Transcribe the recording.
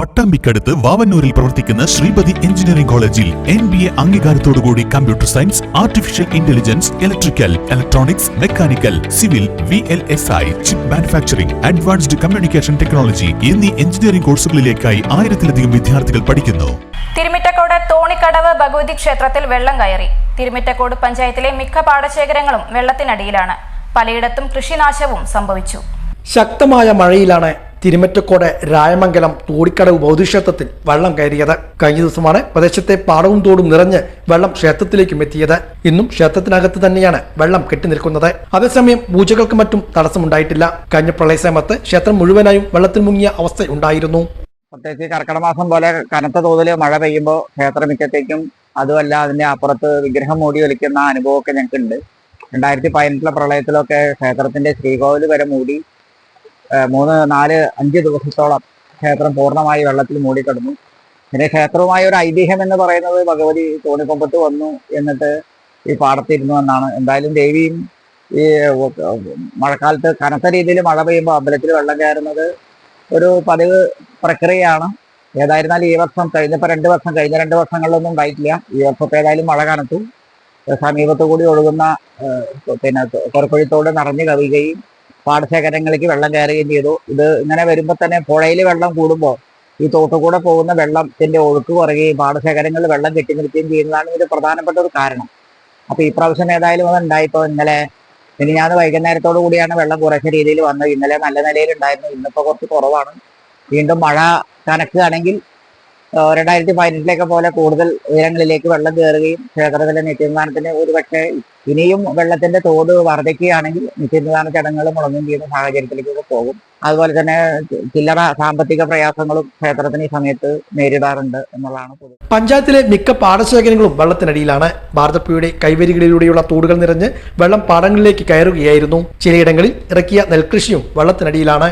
പട്ടാമ്പിക്കടുത്ത് വാവന്നൂരിൽ പ്രവർത്തിക്കുന്ന ശ്രീപതി എഞ്ചിനീയറിംഗ് കോളേജിൽ N B A അംഗീകാരത്തോടുകൂടി computer science artificial intelligence electrical electronics mechanical civil V L S I chip manufacturing advanced communication technology എന്നീ engineering കോഴ്സുകളിലേക്കായി ആയിരത്തിലധികം വിദ്യാർത്ഥികൾ പഠിക്കുന്നു. തിരുമിറ്റക്കോട് തോണിക്കടവ് ഭഗവതി ക്ഷേത്രത്തിൽ വെള്ളം കയറി. തിരുമിറ്റക്കോട് പഞ്ചായത്തിലെ മിക്ക പാടശേഖരങ്ങളും വെള്ളത്തിനടിയിലാണ്. പലയിടത്തും കൃഷിനാശവും സംഭവിച്ചു. ശക്തമായ മഴയിലാണ് തിരുമറ്റക്കോട് രായമംഗലം തോടിക്കടവ് ബൗദ്ധക്ഷേത്രത്തിൽ വെള്ളം കയറിയത്. കഴിഞ്ഞ ദിവസമാണ് പ്രദേശത്തെ പാടവും തോടും നിറഞ്ഞ് വെള്ളം ക്ഷേത്രത്തിലേക്കും എത്തിയത്. ഇന്നും ക്ഷേത്രത്തിനകത്ത് തന്നെയാണ് വെള്ളം കെട്ടിനിൽക്കുന്നത് അതേസമയം പൂജകൾക്ക് മറ്റും തടസ്സമുണ്ടായിട്ടില്ല. കഴിഞ്ഞ പ്രളയസമയത്ത് ക്ഷേത്രം മുഴുവനായും വെള്ളത്തിൽ മുങ്ങിയ അവസ്ഥയുണ്ടായിരുന്നു. പ്രത്യേകിച്ച് കർക്കിടക മാസം പോലെ കനത്ത തോതിൽ മഴ പെയ്യുമ്പോൾ ക്ഷേത്രമിക്കത്തേക്കും അതുമല്ല അതിന്റെ അപ്പുറത്ത് വിഗ്രഹം മൂടി ഒലിക്കുന്ന അനുഭവമൊക്കെ ഞങ്ങൾക്കുണ്ട്. രണ്ടായിരത്തി പതിനെട്ടിലെ പ്രളയത്തിലൊക്കെ ക്ഷേത്രത്തിന്റെ ശ്രീകോവിൽ വരെ മൂടി മൂന്ന് നാല് അഞ്ച് ദിവസത്തോളം ക്ഷേത്രം പൂർണമായി വെള്ളത്തിൽ മൂടിക്കിടന്നു. പിന്നെ ക്ഷേത്രവുമായ ഒരു ഐതിഹ്യം എന്ന് പറയുന്നത് ഭഗവതി തോണിക്കൊമ്പത്ത് വന്നു എന്നിട്ട് ഈ പാടത്തിരുന്നു എന്നാണ്. എന്തായാലും ദേവിയും ഈ മഴക്കാലത്ത് കനത്ത രീതിയിൽ മഴ പെയ്യുമ്പോൾ അമ്പലത്തിൽ വെള്ളം കയറുന്നത് ഒരു പതിവ് പ്രക്രിയയാണ്. ഏതായിരുന്നാലും ഈ വർഷം കഴിഞ്ഞപ്പോൾ രണ്ട് വർഷം കഴിഞ്ഞ രണ്ട് വർഷങ്ങളിലൊന്നും ഉണ്ടായിട്ടില്ല. ഈ വർഷത്തെ ഏതായാലും മഴ കനത്തു. സമീപത്തു കൂടി ഒഴുകുന്ന പിന്നെ കൊറക്കൊഴിത്തോട് നിറഞ്ഞു കവിയുകയും പാടശേഖരങ്ങളിലേക്ക് വെള്ളം കയറുകയും ചെയ്തു. ഇത് ഇങ്ങനെ വരുമ്പോൾ തന്നെ പുഴയിൽ വെള്ളം കൂടുമ്പോൾ ഈ തോട്ടുകൂടെ പോകുന്ന വെള്ളത്തിന്റെ ഒഴുക്ക് കുറയുകയും പാടശേഖരങ്ങളിൽ വെള്ളം കെട്ടി നിർത്തുകയും ചെയ്യുന്നതാണ് ഇതിന്റെ പ്രധാനപ്പെട്ട ഒരു കാരണം. അപ്പൊ ഈ പ്രാവശ്യം ഏതായാലും അത് ഉണ്ടായിപ്പോ. ഇന്നലെ ഇനി ഞാൻ വൈകുന്നേരത്തോടു കൂടിയാണ് വെള്ളം കുറച്ച രീതിയിൽ വന്നത്. ഇന്നലെ നല്ല നിലയിൽ ഉണ്ടായിരുന്നു. ഇന്നിപ്പോ കുറച്ച് കുറവാണ്. വീണ്ടും മഴ കനക്കുകയാണെങ്കിൽ രണ്ടായിരത്തി പതിനെട്ടിലേക്ക് പോലെ കൂടുതൽ ഉയരങ്ങളിലേക്ക് വെള്ളം കയറുകയും ക്ഷേത്രത്തിലെ നിത്യനിർമ്മാണത്തിന് ഒരുപക്ഷെ ഇനിയും വെള്ളത്തിന്റെ തോത് വർദ്ധിക്കുകയാണെങ്കിൽ നിത്യനിർമ്മാണ ചടങ്ങുകൾ മുളങ്ങും ചെയ്യുന്ന സാഹചര്യത്തിലേക്കൊക്കെ പോകും. അതുപോലെ തന്നെ ചില്ലറ സാമ്പത്തിക പ്രയാസങ്ങളും ക്ഷേത്രത്തിന് ഈ സമയത്ത് നേരിടാറുണ്ട് എന്നുള്ളതാണ് പഞ്ചായത്തിലെ മിക്ക പാടശേഖരങ്ങളും വെള്ളത്തിനടിയിലാണ്. ഭാരതപ്പുഴയുടെ കൈവരികളിലൂടെയുള്ള തോടുകൾ നിറഞ്ഞ് വെള്ളം പാടങ്ങളിലേക്ക് കയറുകയായിരുന്നു. ചിലയിടങ്ങളിൽ ഇറക്കിയ നെൽകൃഷിയും വെള്ളത്തിനടിയിലാണ്.